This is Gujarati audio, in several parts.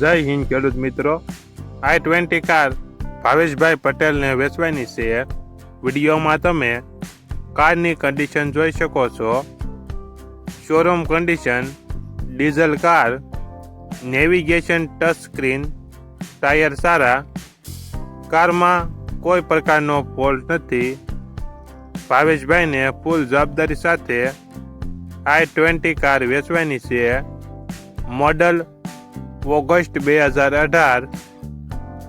જય હિન્દ, ખેડૂત મિત્રો. આઈ ટ્વેન્ટી કાર ભાવેશભાઈ પટેલને વેચવાની છે. વિડીયોમાં તમે કારની કન્ડિશન જોઈ શકો છો. Showroom condition diesel car navigation touch screen tyre સારા. કારમાં કોઈ પ્રકારનો ફોલ્ટ નથી. ભાવેશભાઈને ફૂલ જવાબદારી સાથે આઈ ટ્વેન્ટી કાર વેચવાની છે. મોડલ ઓગસ્ટ બે હજાર અઢાર,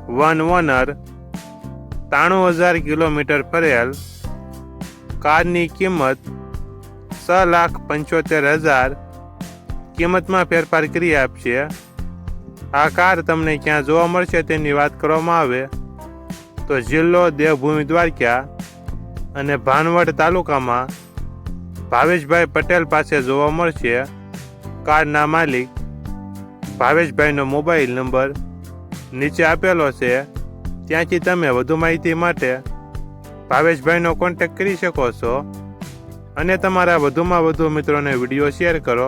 વન ઓનર ત્રાણું હજાર કિલોમીટર ફરેલ, કારની કિંમત છ લાખ પંચોતેર હજાર. કિંમતમાં ફેરફાર કરી આપશે. આ કાર તમને ક્યાં જોવા મળશે તેની વાત કરવામાં આવે. તો જિલ્લો દેવભૂમિ દ્વારકા અને ભાનવડ તાલુકામાં ભાવેશભાઈ પટેલ પાસે જોવા મળશે. કારના માલિક ભાવેશભાઈનો મોબાઈલ નંબર નીચે આપેલો છે. ત્યાંથી તમે વધુ માહિતી માટે ભાવેશભાઈનો કોન્ટેક્ટ કરી શકો છો. અને તમારા વધુમાં વધુ મિત્રોને વીડિયો શેર કરો.